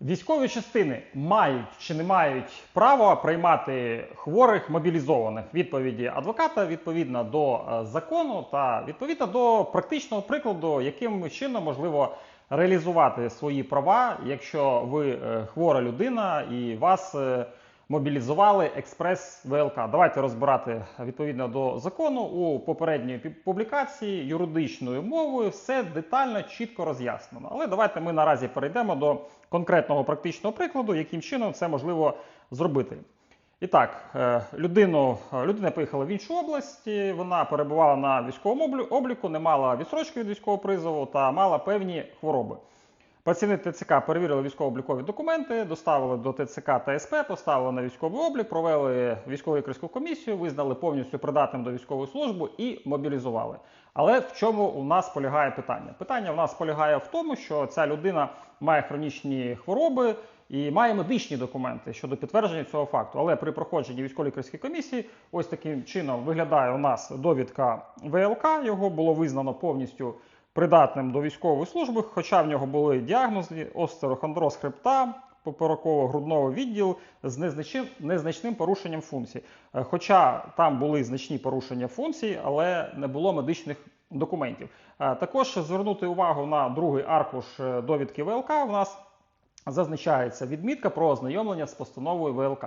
Військові частини мають чи не мають право приймати хворих мобілізованих? Відповіді адвоката відповідно до е, закону та відповідно до практичного прикладу, яким чином можливо реалізувати свої права, якщо ви е, хвора людина і вас е, мобілізували експрес ВЛК. Давайте розбирати відповідно до закону у попередньої публікації юридичною мовою. Все детально, чітко роз'яснено. Але давайте ми наразі перейдемо до конкретного практичного прикладу, яким чином це можливо зробити. І так, е, людину, е, людина поїхала в іншу область, вона перебувала на військовому обліку, не мала відсрочки від військового призову та мала певні хвороби. Працівники ТЦК перевірили військово-облікові документи, доставили до ТЦК та СП, поставили на військовий облік, провели військово-лікарську комісію, визнали повністю придатним до військової служби і мобілізували. Але в чому у нас полягає питання? Питання у нас полягає в тому, що ця людина має хронічні хвороби і має медичні документи щодо підтвердження цього факту. Але при проходженні військово-лікарської комісії, ось таким чином виглядає у нас довідка ВЛК. Його було визнано повністю придатним до військової служби, хоча в нього були діагнози остерохондроз хребта, попереково-грудного відділу з незначним, незначним порушенням функцій. Е, Хоча там були значні порушення функцій, але не було медичних документів. Е, Також звернути увагу на другий аркуш е, довідки ВЛК. У нас зазначається відмітка про ознайомлення з постановою ВЛК.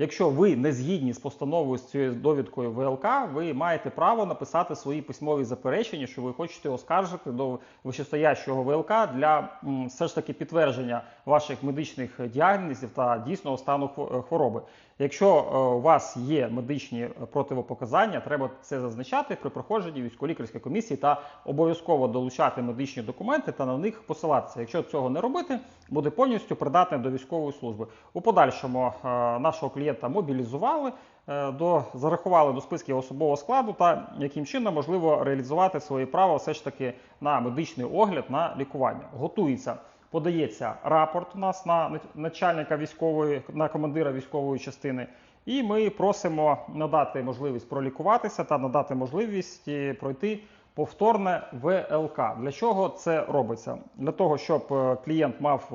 Якщо ви не згідні з постановою з цією довідкою ВЛК, ви маєте право написати свої письмові заперечення, що ви хочете оскаржити до вищестоящого ВЛК для все ж таки підтвердження ваших медичних діагнозів та дійсного стану е, хвороби. Якщо е, у вас є медичні противопоказання, треба це зазначати при проходженні військово-лікарської комісії та обов'язково долучати медичні документи та на них посилатися. Якщо цього не робити, буде повністю придатним до військової служби. У подальшому е, нашого клієнта мобілізували, е, до зарахували до списків особового складу та яким чином можливо реалізувати свої права все ж таки на медичний огляд на лікування. Готується. Подається рапорт у нас на начальника військової, на командира військової частини, і ми просимо надати можливість пролікуватися та надати можливість е, пройти повторне ВЛК. Для чого це робиться? Для того, щоб е, клієнт мав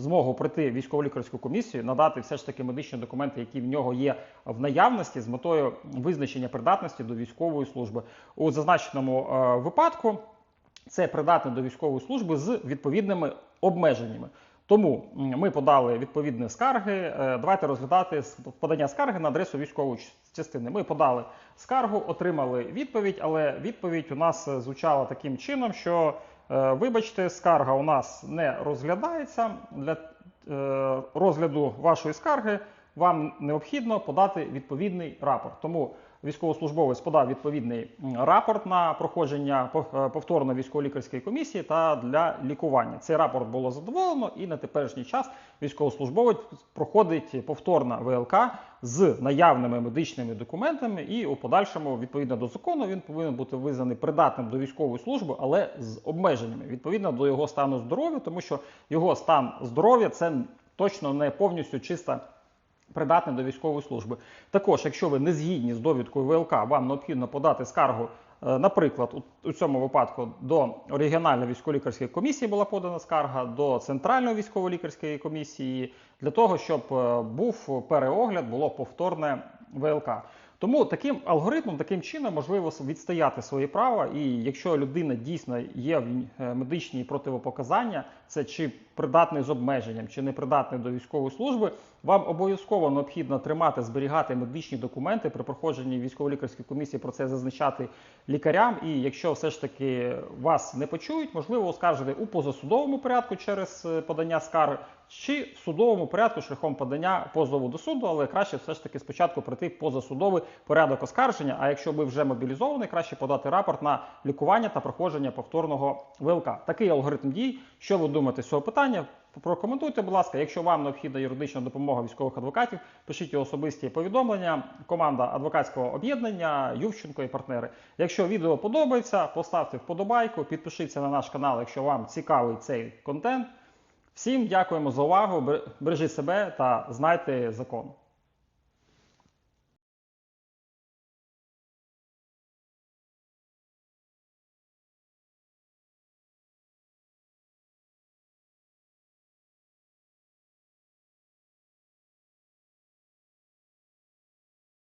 змогу пройти військово-лікарську комісію, надати все ж таки медичні документи, які в нього є в наявності, з метою визначення придатності до військової служби. У зазначеному е, випадку це придатне до військової служби з відповідними обмеженнями. Тому ми подали відповідні скарги. Е, Давайте розглядати подання скарги на адресу військової частини. Ми подали скаргу, отримали відповідь, але відповідь у нас е, звучала таким чином, що вибачте, скарга у нас не розглядається. Для е, розгляду вашої скарги вам необхідно подати відповідний рапорт. Тому військовослужбовець подав відповідний рапорт на проходження е, повторно військово-лікарської комісії та для лікування. Цей рапорт було задоволено, і на теперішній час військовослужбовець проходить повторна ВЛК з наявними медичними документами, і у подальшому, відповідно до закону, він повинен бути визнаний придатним до військової служби, але з обмеженнями відповідно до його стану здоров'я, тому що його стан здоров'я це точно не повністю чиста придатний до військової служби. Також, якщо ви не згідні з довідкою ВЛК, вам необхідно подати скаргу. е, Наприклад, у- у цьому випадку до регіональної військово-лікарської комісії була подана скарга, до центральної військово-лікарської комісії для того, щоб е, був переогляд, було повторне ВЛК. Тому таким алгоритмом, таким чином можливо відстояти свої права. І якщо людина дійсно є в е, медичні противопоказання, це чи придатний з обмеженням, чи не придатний до військової служби, вам обов'язково необхідно тримати, зберігати медичні документи при проходженні військово-лікарської комісії про це зазначати лікарям. І якщо все ж таки вас не почують, можливо оскаржити у позасудовому порядку через е, подання скарги, чи в судовому порядку шляхом подання позову до суду, але краще все ж таки спочатку пройти позасудовий порядок оскарження. А якщо ви вже мобілізований, краще подати рапорт на лікування та проходження повторного ВЛК. Такий алгоритм дій. Що ви думаєте з цього питання? Прокоментуйте, будь ласка. Якщо вам необхідна юридична допомога військових адвокатів, пишіть особисті повідомлення. Команда адвокатського об'єднання Ювченко і партнери. Якщо відео подобається, поставте вподобайку, підпишіться на наш канал, якщо вам цікавий цей контент. Всім дякуємо за увагу. Бережіть себе та знайте закон.